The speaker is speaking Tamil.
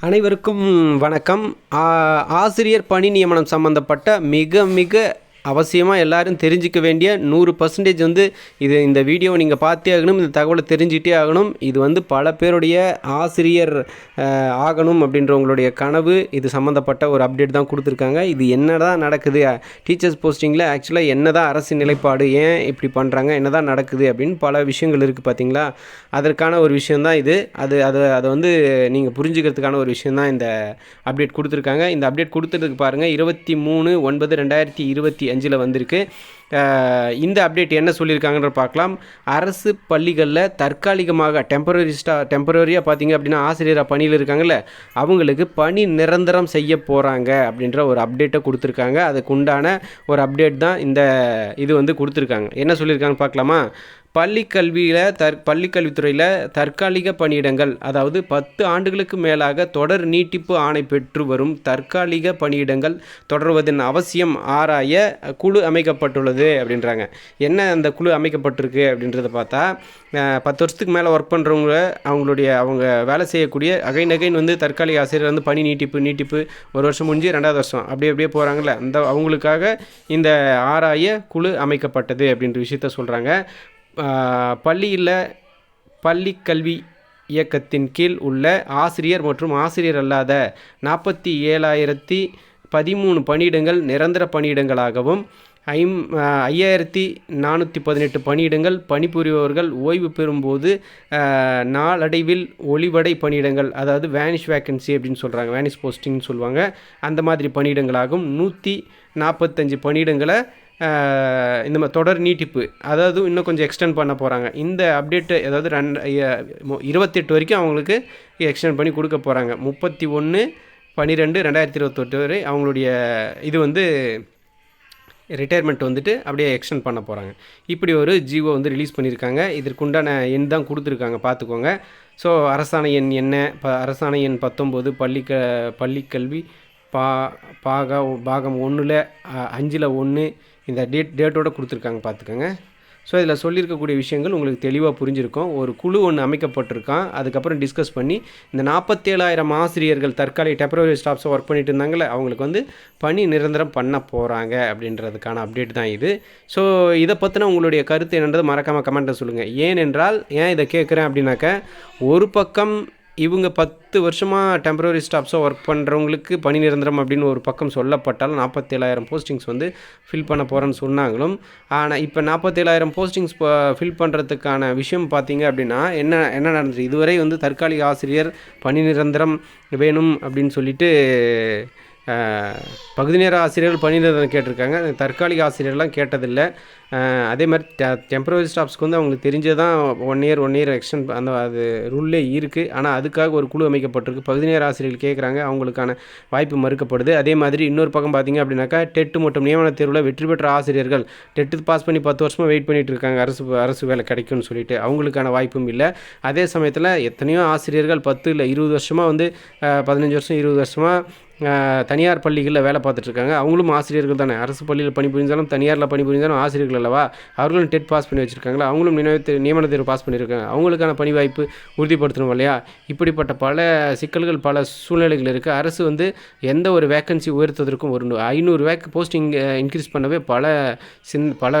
அனைவருக்கும் வணக்கம். ஆசிரியர் பணி நியமனம் சம்பந்தப்பட்ட மிக மிக அவசியமாக எல்லாரும் தெரிஞ்சிக்க வேண்டிய நூறு பர்சன்டேஜ் வந்து இது இந்த வீடியோவை நீங்கள் பார்த்தே ஆகணும் இந்த தகவலை தெரிஞ்சிட்டே ஆகணும். இது வந்து பல பேருடைய ஆசிரியர் ஆகணும் அப்படின்றவங்களுடைய கனவு. இது சம்மந்தப்பட்ட ஒரு அப்டேட் தான் கொடுத்துருக்காங்க. இது என்ன தான் நடக்குது டீச்சர்ஸ் போஸ்டிங்கில் ஆக்சுவலாக என்ன தான் அரசு நிலைப்பாடு? ஏன் இப்படி பண்ணுறாங்க என்ன தான் நடக்குது? அப்படின்னு பல விஷயங்கள் இருக்குது பார்த்தீங்களா? அதற்கான ஒரு விஷயந்தான் இது. அது அதை அதை வந்து நீங்கள் புரிஞ்சுக்கிறதுக்கான ஒரு விஷயந்தான் இந்த அப்டேட் கொடுத்துருக்காங்க. இந்த அப்டேட் கொடுத்துருக்கு பாருங்கள் இருபத்தி மூணு ஒன்பது ரெண்டாயிரத்தி இருபத்தி அஞ்சில் வந்திருக்கு. இந்த அப்டேட் என்ன சொல்லியிருக்காங்கன்ற பார்க்கலாம். அரசு பள்ளிகளில் தற்காலிகமாக டெம்பரரி ஸ்டா டெம்பரரியாக பார்த்தீங்க அப்படின்னா ஆசிரியராக பணியில் இருக்காங்கல்ல அவங்களுக்கு பணி நிரந்தரம் செய்ய போகிறாங்க அப்படின்ற ஒரு அப்டேட்டை கொடுத்துருக்காங்க. அதுக்கு உண்டான ஒரு அப்டேட் தான் இந்த இது வந்து கொடுத்துருக்காங்க. என்ன சொல்லியிருக்காங்கன்னு பார்க்கலாமா? பள்ளி கல்வியில் தற் பள்ளிக்கல்வித்துறையில் தற்காலிக பணியிடங்கள் அதாவது பத்து ஆண்டுகளுக்கு மேலாக தொடர் நீட்டிப்பு ஆணை பெற்று வரும் தற்காலிக பணியிடங்கள் தொடர்வதன் அவசியம் ஆராய குழு அமைக்கப்பட்டுள்ளது. அப்படின்றாங்க. என்ன அந்த குழு அமைக்கப்பட்டிருக்கு அப்படின்றத பார்த்தா பத்து வருஷத்துக்கு மேலே ஒர்க் பண்ணுறவங்க அவங்களுடைய அவங்க வேலை செய்யக்கூடிய அகைன் அகைன் வந்து தற்காலிக ஆசிரியர் வந்து பணி நீட்டிப்பு நீட்டிப்பு ஒரு வருஷம் முடிஞ்சு ரெண்டாவது வருஷம் அப்படியே அப்படியே போகிறாங்கள அந்த அவங்களுக்காக இந்த ஆராய குழு அமைக்கப்பட்டது அப்படின்ற விஷயத்த சொல்கிறாங்க பள்ளியில் பள்ளி கல்வி இயக்கத்தின் கீழ் உள்ள ஆசிரியர் மற்றும் ஆசிரியர் அல்லாத நாற்பத்தி ஏழாயிரத்தி பதிமூணு பணியிடங்கள் நிரந்தர பணியிடங்களாகவும் ஐம் ஐயாயிரத்தி நானூற்றி பதினெட்டு பணியிடங்கள். பணிபுரிபவர்கள் ஓய்வு பெறும்போது நாளடைவில் ஒளிவடை பணியிடங்கள் அதாவது வேனிஷ் வேக்கன்சி அப்படின்னு சொல்கிறாங்க வேனிஷ் போஸ்டிங்னு சொல்லுவாங்க. அந்த மாதிரி பணியிடங்களாகும். நூற்றி நாற்பத்தஞ்சு பணியிடங்களை இந்த மாதிரி தொடர் நீட்டிப்பு அதாவது இன்னும் கொஞ்சம் எக்ஸ்டெண்ட் பண்ண போகிறாங்க இந்த அப்டேட்டு அதாவது ரெண்டு இருபத்தெட்டு வரைக்கும் அவங்களுக்கு எக்ஸ்டெண்ட் பண்ணி கொடுக்க போகிறாங்க முப்பத்தி ஒன்று பன்னிரெண்டு ரெண்டாயிரத்தி இருபத்தெட்டு வரை அவங்களுடைய இது வந்து ரிட்டையர்மெண்ட் வந்துட்டு அப்படியே எக்ஸ்டெண்ட் பண்ண போகிறாங்க இப்படி ஒரு ஜிஓ வந்து ரிலீஸ் பண்ணியிருக்காங்க. இதற்குண்டான எண் தான் கொடுத்துருக்காங்க. பார்த்துக்கோங்க. ஸோ அரசாணை எண் என்ன? ப அரசாணை எண் பத்தொம்போது பள்ளி க பள்ளிக்கல்வி பா பாக பாகம் ஒன்றில் அஞ்சில் ஒன்று இந்த டேட் டேட்டோட கொடுத்துருக்காங்க. பார்த்துக்கோங்க. ஸோ இதில் சொல்லியிருக்கக்கூடிய விஷயங்கள் உங்களுக்கு தெளிவாக புரிஞ்சிருக்கும். ஒரு குழு ஒன்று அமைக்கப்பட்டிருக்கான். அதுக்கப்புறம் டிஸ்கஸ் பண்ணி இந்த நாற்பத்தேழாயிரம் ஆசிரியர்கள் தற்காலிக டெம்பரவரி ஸ்டாஃப்ஸை ஒர்க் பண்ணிட்டு இருந்தாங்களே அவங்களுக்கு வந்து பணி நிரந்தரம் பண்ண போகிறாங்க அப்படின்றதுக்கான அப்டேட் தான் இது. ஸோ இதை பற்றின உங்களுடைய கருத்து என்னன்றது மறக்காமல் கமெண்ட்டை சொல்லுங்கள் ஏனென்றால் ஏன் இதை கேட்குறேன் அப்படின்னாக்க ஒரு பக்கம் இவங்க பத்து வருஷமாக டெம்பரரி ஸ்டாஃப்ஸாக ஒர்க் பண்ணுறவங்களுக்கு பணி நிரந்தரம் அப்படின்னு ஒரு பக்கம் சொல்லப்பட்டாலும் நாற்பத்தேழாயிரம் போஸ்டிங்ஸ் வந்து ஃபில் பண்ண போகிறேன்னு சொன்னாங்களும். ஆனால் இப்போ நாற்பத்தேழாயிரம் போஸ்டிங்ஸ் ஃபில் பண்ணுறதுக்கான விஷயம் பார்த்தீங்க அப்படின்னா என்ன என்ன நடந்துச்சு? இதுவரை வந்து தற்காலிக ஆசிரியர் பணி நிரந்தரம் வேணும் அப்படின்னு சொல்லிட்டு பகுதி நேர ஆசிரியர்கள் பணி கேட்டிருக்காங்க. தற்காலிக ஆசிரியர்லாம் கேட்டதில்லை. அதே மாதிரி டெம்பரவரி ஸ்டாஃப்ஸ்க்கு வந்து அவங்களுக்கு தெரிஞ்சதான் one year one year extend அந்த அது ரூல்லே இருக்குது ஆனால் அதுக்காக ஒரு குழு அமைக்கப்பட்டிருக்கு. பகுதி நேர ஆசிரியர்கள் கேட்குறாங்க அவங்களுக்கான வாய்ப்பு மறுக்கப்படுது. அதே மாதிரி இன்னொரு பக்கம் பார்த்தீங்க அப்படின்னாக்கா டெட்டு மற்றும் நியமன தேர்வில் வெற்றி பெற்ற ஆசிரியர்கள் டெட்டு பாஸ் பண்ணி பத்து வருஷமாக வெயிட் பண்ணிட்டு இருக்காங்க. அரசு அரசு வேலை கிடைக்கும்னு சொல்லிட்டு அவங்களுக்கான வாய்ப்பும் இல்லை. அதே சமயத்தில் எத்தனையோ ஆசிரியர்கள் பத்து இல்லை இருபது வருஷமாக வந்து பதினஞ்சு வருஷம் இருபது வருஷமாக தனியார் பள்ளிகளில் வேலை பார்த்துட்ருக்காங்க. அவங்களும் ஆசிரியர்கள் தானே. அரசு பள்ளியில் பணிபுரிஞ்சாலும் தனியாரில் பணிபுரிஞ்சாலும் ஆசிரியர்கள் அல்லவா? அவர்களும் டெட் பாஸ் பண்ணி வச்சுருக்காங்களா? அவங்களும் நினைவு நியமன தேர்வு பாஸ் பண்ணியிருக்காங்க அவங்களுக்கான பணி வாய்ப்பு உறுதிப்படுத்தணும் இல்லையா? இப்படிப்பட்ட பல சிக்கல்கள் பல சூழ்நிலைகள் இருக்குது அரசு வந்து எந்த ஒரு வேக்கன்சி உயர்த்துவதற்கும் ஒரு ஐநூறு வேக் போஸ்டிங் இன்க்ரீஸ் பண்ணவே பல சின் பல